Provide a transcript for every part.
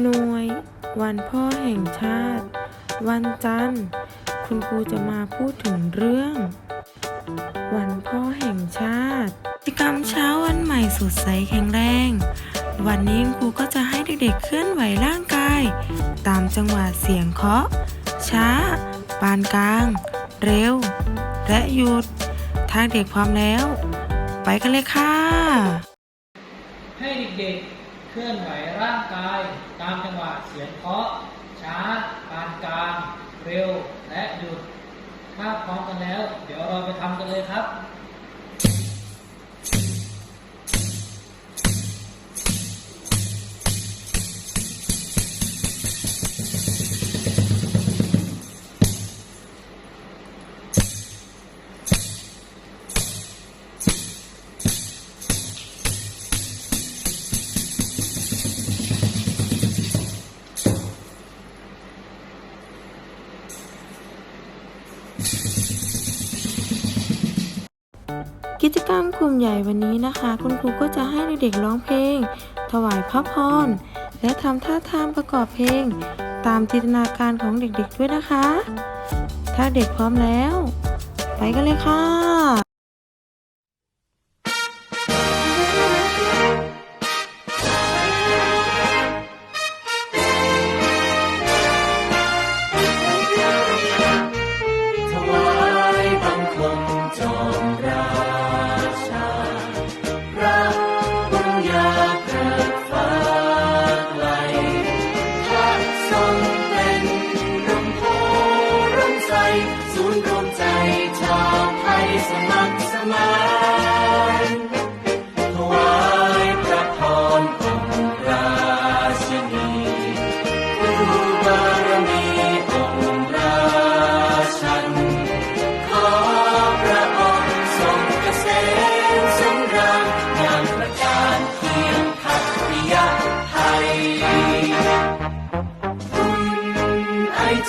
หน่วย วันพ่อแห่งชาติ วันจันทร์ คุณครูจะมาพูดถึงเรื่อง วันพ่อแห่งชาติกิจกรรมเช้าวันใหม่สดใสแข็งแรง วันนี้ครูก็จะให้เด็กๆเคลื่อนไหวร่างกาย ตามจังหวะเสียงเคาะ ช้า ปานกลาง เร็ว และหยุด ถ้าเด็กพร้อมแล้ว ไปกันเลยค่ะ ให้เด็กๆ เคลื่อนไหวร่างกายตามจังหวะเสียงเคาะ ช้าปานกลาง เร็วและหยุด ถ้าพร้อมกันแล้ว เดี๋ยวเราไปทำกันเลยครับ กิจกรรมกลุ่มใหญ่วันนี้นะคะ คุณครูก็จะให้เด็กๆร้องเพลง ถวายพระพร และทำท่าทางประกอบเพลง ตามจินตนาการของเด็กๆด้วยนะคะ ถ้าเด็กพร้อมแล้ว ไปกันเลยค่ะ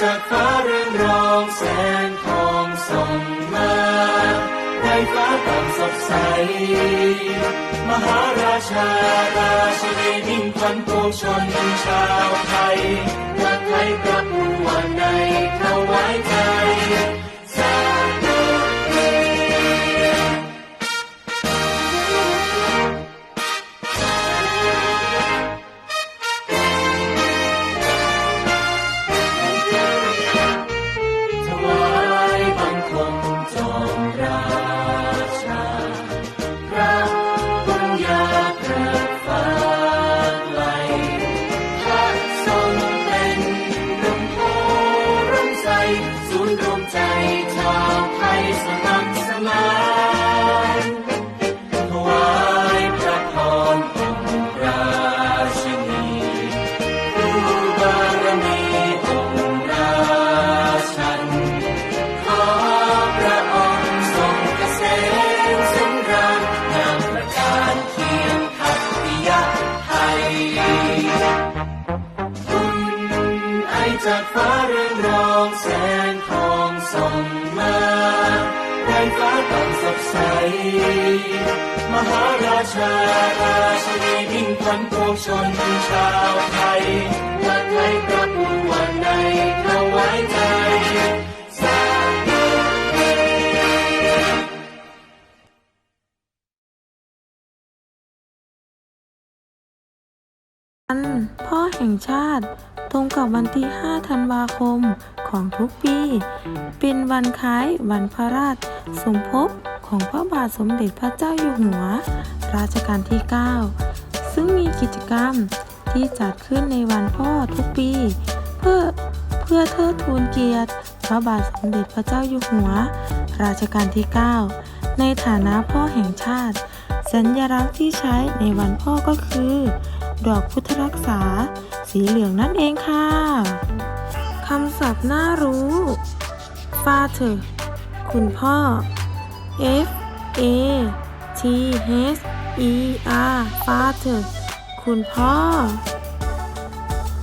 จากฟ้าเรืองรองแสงทองส่องมาไร้ฟ้าต่างสดใส มหาราชาราชินีมิ่งขวันปวงชนชาวไทยรักไทยพระผู้วันในถวายใจสากฟ้าเรืองรองแสงทองส่องมาแดนฟ้าต่างสดใส มหาราชาราชินีมิ่งขวัญปวงชนชาวไทย วันพ่อแห่งชาติ ตรงกับวันที่ 5 ธันวาคมของทุกปี เป็นวันคล้ายวันพระราชสมภพของพระบาทสมเด็จพระเจ้าอยู่หัว รัชกาลที่ 9 ซึ่งมีกิจกรรมที่จัดขึ้นในวันพ่อทุกปี เพื่อเพื่อเทิดทูนเกียรติ พระบาทสมเด็จพระเจ้าอยู่หัว รัชกาลที่ 9 ในฐานะพ่อแห่งชาติ สัญลักษณ์ที่ใช้ในวันพ่อก็คือ ดอกพุทธรักษา สีเหลืองนั่นเองค่ะคำศัพท์น่ารู้ father คุณพ่อ f a t h e r father คุณพ่อ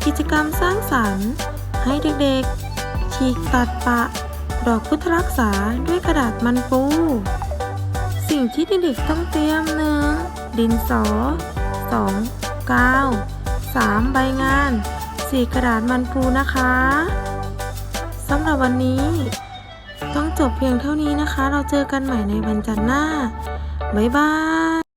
กิจกรรมสร้างสรรค์ ให้เด็กๆ ฉีกตัดปะ ดอกพุทธรักษาด้วยกระดาษมันปู สิ่งที่เด็กๆต้องเตรียมหนึ่งดินสอ 2. กาว 3 ใบงาน 4 กระดาษมันปูนะคะสำหรับวันนี้ ต้องจบเพียงเท่านี้นะคะ เราเจอกันใหม่ในวันจันทร์หน้า บ๊ายบาย